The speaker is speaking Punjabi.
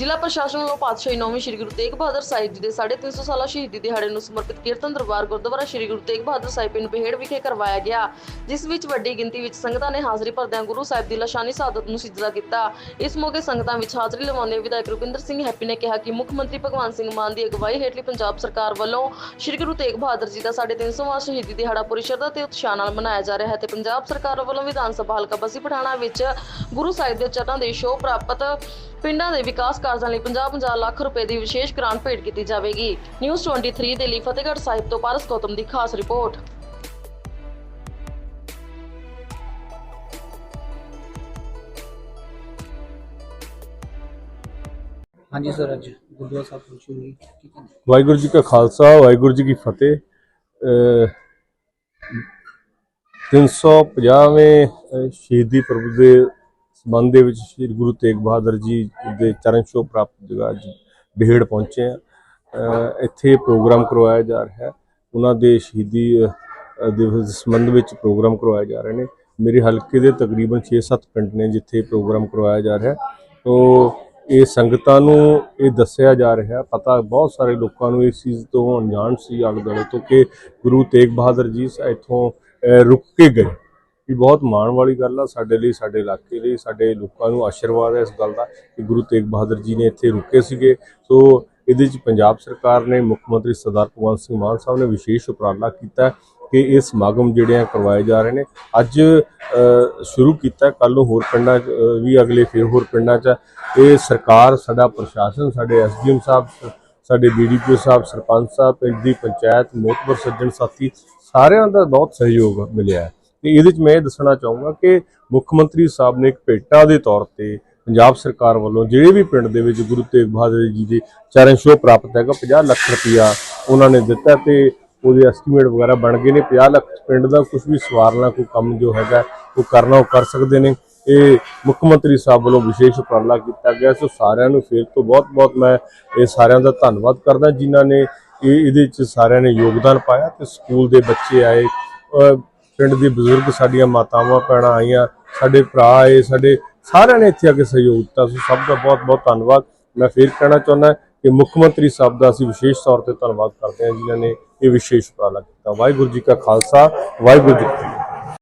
ਜ਼ਿਲ੍ਹਾ ਪ੍ਰਸ਼ਾਸਨ ਵੱਲੋਂ ਪਾਤਸ਼ਾਹੀ ਨੌਵੀਂ ਸ੍ਰੀ ਗੁਰੂ ਤੇਗ ਬਹਾਦਰ ਸਾਹਿਬ ਜੀ ਦੇ 350 ਸਾਲਾ ਸ਼ਹੀਦੀ ਦਿਹਾੜੇ ਨੂੰ ਸਮਰਪਿਤ ਕੀਰਤਨ ਦਰਬਾਰ ਗੁਰਦੁਆਰਾ ਸ੍ਰੀ ਗੁਰੂ ਤੇਗ ਬਹਾਦਰ ਸਾਹਿਬ ਪਿੰਡ ਬਿਹੜ ਵਿਖੇ ਕਰਵਾਇਆ ਗਿਆ, ਜਿਸ ਵਿੱਚ ਵੱਡੀ ਗਿਣਤੀ ਵਿੱਚ ਸੰਗਤਾਂ ਨੇ ਹਾਜ਼ਰੀ ਭਰਦਿਆਂ ਗੁਰੂ ਸਾਹਿਬ ਦੀ ਲਾਸ਼ਾਨੀ ਸ਼ਹਾਦਤ ਨੂੰ ਸਿਜਦਾ ਕੀਤਾ। ਇਸ ਮੌਕੇ ਸੰਗਤਾਂ ਵਿੱਚ ਹਾਜ਼ਰੀ ਲਵਾਉਂਦੇ ਵਿਧਾਇਕ ਰੁਪਿੰਦਰ ਸਿੰਘ ਹੈਪੀ ਨੇ ਕਿਹਾ ਕਿ ਮੁੱਖ ਮੰਤਰੀ ਭਗਵੰਤ ਸਿੰਘ ਮਾਨ ਦੀ ਅਗਵਾਈ ਹੇਠਲੀ ਪੰਜਾਬ ਸਰਕਾਰ ਵੱਲੋਂ ਸ੍ਰੀ ਗੁਰੂ ਤੇਗ ਬਹਾਦਰ ਜੀ ਦਾ 350ਵਾਂ ਸ਼ਹੀਦੀ ਦਿਹਾੜਾ ਪੂਰੀ ਸ਼ਰਧਾ ਤੇ ਉਤਸ਼ਾਹ ਨਾਲ ਮਨਾਇਆ ਜਾ ਰਿਹਾ ਹੈ ਤੇ ਪੰਜਾਬ ਸਰਕਾਰ ਵੱਲੋਂ ਵਿਧਾਨ ਸਭਾ ਹਲਕਾ ਬਸੀ ਪਠਾਣਾ ਵਿੱਚ ਗੁਰੂ ਸਾਹਿਬ ਦੇ ਚਰਨਾਂ ਦੇ ਸ਼ੋਅ ਪ੍ਰਾਪਤ ਪਿੰਡਾਂ ਦੇ ਵਿਕਾਸ ਕਾਰਜਾਂ ਲਈ 50-50 ਲੱਖ ਰੁਪਏ ਦੀ ਵਿਸ਼ੇਸ਼ ਗ੍ਰਾਂਟ ਭੇਟ ਕੀਤੀ ਜਾਵੇਗੀ। ਨਿਊਜ਼ 23 ਦੇ ਲਈ ਫਤਿਹਗੜ੍ਹ ਸਾਹਿਬ ਤੋਂ ਪਾਰਸ ਗੌਤਮ ਦੀ ਖਾਸ ਰਿਪੋਰਟ। ਹਾਂਜੀ ਸਰ ਅੱਜ ਗੁਰਦੁਆਰਾ ਸਾਹਿਬ ਪਹੁੰਚੇ ਹੋਏ ਕੀ ਕਹਿੰਦੇ? ਵਾਹਿਗੁਰੂ ਜੀ ਕਾ ਖਾਲਸਾ ਵਾਹਿਗੁਰੂ ਜੀ ਕੀ ਫਤਿਹ। ਅਹ 350ਵੇਂ ਅਹ ਸ਼ਹੀਦੀ ਪੁਰਬ ਦੇ ਸੰਬੰਧ ਦੇ ਵਿੱਚ ਸ੍ਰੀ ਗੁਰੂ ਤੇਗ ਬਹਾਦਰ ਜੀ ਦੇ ਚਰਨ ਛੋਹ ਪ੍ਰਾਪਤ ਜਗ੍ਹਾ ਅੱਜ ਬਿਹੜ ਪਹੁੰਚੇ ਆ। ਇੱਥੇ ਪ੍ਰੋਗਰਾਮ ਕਰਵਾਇਆ ਜਾ ਰਿਹਾ ਹੈ। ਉਹਨਾਂ ਦੇ ਸ਼ਹੀਦੀ ਦਿਵਸ ਸੰਬੰਧ ਵਿੱਚ ਪ੍ਰੋਗਰਾਮ ਕਰਵਾਏ ਜਾ ਰਹੇ ਨੇ। ਮੇਰੇ ਹਲਕੇ ਦੇ ਤਕਰੀਬਨ 6-7 ਪਿੰਡ ਨੇ ਜਿੱਥੇ ਪ੍ਰੋਗਰਾਮ ਕਰਵਾਇਆ ਜਾ ਰਿਹਾ ਹੈ। ਤੋ ਇਹ ਸੰਗਤਾਂ ਨੂੰ ਇਹ ਦੱਸਿਆ ਜਾ ਰਿਹਾ ਪਤਾ ਬਹੁਤ ਸਾਰੇ ਲੋਕਾਂ ਨੂੰ ਇਸ ਚੀਜ਼ ਤੋਂ ਅਣਜਾਣ ਸੀ ਆਲੇ ਦੁਆਲੇ ਤੋਂ, ਕਿ ਗੁਰੂ ਤੇਗ ਬਹਾਦਰ ਜੀ ਸ- ਇੱਥੋਂ ਰੁਕ ਕੇ ਗਏ। ਇਹ ਬਹੁਤ ਮਾਣ ਵਾਲੀ ਗੱਲ ਆ ਸਾਡੇ ਲਈ, ਸਾਡੇ ਇਲਾਕੇ ਲਈ, ਸਾਡੇ ਲੋਕਾਂ ਨੂੰ ਆਸ਼ੀਰਵਾਦ ਹੈ ਇਸ ਗੱਲ ਦਾ ਕਿ ਗੁਰੂ ਤੇਗ ਬਹਾਦਰ ਜੀ ਨੇ ਇੱਥੇ ਰੁਕੇ ਸੀਗੇ। ਸੋ ਇਹਦੇ ਵਿੱਚ ਪੰਜਾਬ ਸਰਕਾਰ ਨੇ, ਮੁੱਖ ਮੰਤਰੀ ਸਰਦਾਰ ਭਗਵੰਤ ਸਿੰਘ ਮਾਨ ਸਾਹਿਬ ਨੇ ਵਿਸ਼ੇਸ਼ ਉਪਰਾਲਾ ਕੀਤਾ ਕਿ ਇਹ ਸਮਾਗਮ ਜਿਹੜੇ ਆ ਕਰਵਾਏ ਜਾ ਰਹੇ ਨੇ। ਅੱਜ ਸ਼ੁਰੂ ਕੀਤਾ ਕੱਲ ਨੂੰ ਹੋਰ ਪਿੰਡਾਂ 'ਚ ਵੀ ਅਗਲੇ ਫਿਰ ਹੋਰ ਪਿੰਡਾਂ 'ਚ ਇਹ ਸਰਕਾਰ, ਸਾਡਾ ਪ੍ਰਸ਼ਾਸਨ, ਸਾਡੇ ਐਸਡੀਐਮ ਸਾਹਿਬ, ਸਾਡੇ ਬੀਡੀਪੀ ਸਾਹਿਬ, ਸਰਪੰਚ ਸਾਹਿਬ, ਪਿੰਡ ਦੀ ਪੰਚਾਇਤ, ਮੋਤਬਰ ਸੱਜਣ ਸਾਥੀ, ਸਾਰਿਆਂ ਦਾ ਬਹੁਤ ਸਹਿਯੋਗ ਮਿਲਿਆ ਹੈ। ਤੇ ਇਹਦੇ 'ਚ ਮੈਂ ਇਹ ਦੱਸਣਾ ਚਾਹੂੰਗਾ ਕਿ ਮੁੱਖ ਮੰਤਰੀ ਸਾਹਿਬ ਨੇ ਇੱਕ ਭੇਟਾ ਦੇ ਤੌਰ ਤੇ ਪੰਜਾਬ ਸਰਕਾਰ ਵੱਲੋਂ ਜਿਹੜੇ ਵੀ ਪਿੰਡ ਦੇ ਵਿੱਚ ਗੁਰੂ ਤੇਗ ਬਹਾਦਰ ਜੀ ਦੇ ਚਰਨ ਛੋਹ ਪ੍ਰਾਪਤ ਹੈਗਾ 50 ਲੱਖ ਰੁਪਇਆ ਉਹਨਾਂ ਨੇ ਦਿੱਤਾ ਤੇ ਉਹਦੇ ਐਸਟੀਮੇਟ ਵਗੈਰਾ ਬਣ ਗਏ ਨੇ। 50 ਲੱਖ ਪਿੰਡ ਦਾ ਕੁਝ ਵੀ ਸਵਾਰਨਾ ਕੋਈ ਕੰਮ ਜੋ ਹੈਗਾ, ਉਹ ਕਰਨਾ, ਉਹ ਕਰ ਸਕਦੇ ਨੇ। ਇਹ ਮੁੱਖ ਮੰਤਰੀ ਸਾਹਿਬ ਵੱਲੋਂ ਵਿਸ਼ੇਸ਼ ਉਪਰਾਲਾ ਕੀਤਾ ਗਿਆ। ਸੋ ਸਾਰਿਆਂ ਨੂੰ ਫੇਰ ਤੋਂ ਬਹੁਤ-ਬਹੁਤ ਮੈਂ ਇਹ ਸਾਰਿਆਂ ਦਾ ਧੰਨਵਾਦ ਕਰਦਾ, ਜਿਨ੍ਹਾਂ ਨੇ ਇਹ ਇਹਦੇ ਵਿੱਚ ਸਾਰਿਆਂ ਨੇ ਯੋਗਦਾਨ ਪਾਇਆ ਤੇ ਸਕੂਲ ਦੇ ਬੱਚੇ ਆਏ। ਪਿੰਡ ਦੇ ਬਜ਼ੁਰਗ ਸਾਡੀਆਂ ਮਾਤਾਵਾਂ, ਭੈਣਾਂ ਆਈਆਂ, ਸਾਡੇ ਭਰਾ ਆਏ, ਸਾਡੇ ਸਾਰਿਆਂ ਨੇ ਇੱਥੇ ਆ ਕੇ ਸਹਿਯੋਗ ਦਿੱਤਾ। ਸੋ ਸਭ ਦਾ ਬਹੁਤ-ਬਹੁਤ ਧੰਨਵਾਦ। ਮੈਂ ਫੇਰ ਕਹਿਣਾ ਚਾਹੁੰਦਾ ਕਿ ਮੁੱਖ ਮੰਤਰੀ ਸਾਹਿਬ ਦਾ ਅਸੀਂ ਵਿਸ਼ੇਸ਼ ਤੌਰ ਤੇ ਧੰਨਵਾਦ ਕਰਦੇ ਹਾਂ ਜਿਨ੍ਹਾਂ ਨੇ ਇਹ ਵਿਸ਼ੇਸ਼ ਉਪਰਾਲਾ ਕੀਤਾ। ਵਾਹਿਗੁਰੂ ਜੀ ਕਾ ਖਾਲਸਾ, ਵਾਹਿਗੁਰੂ ਜੀ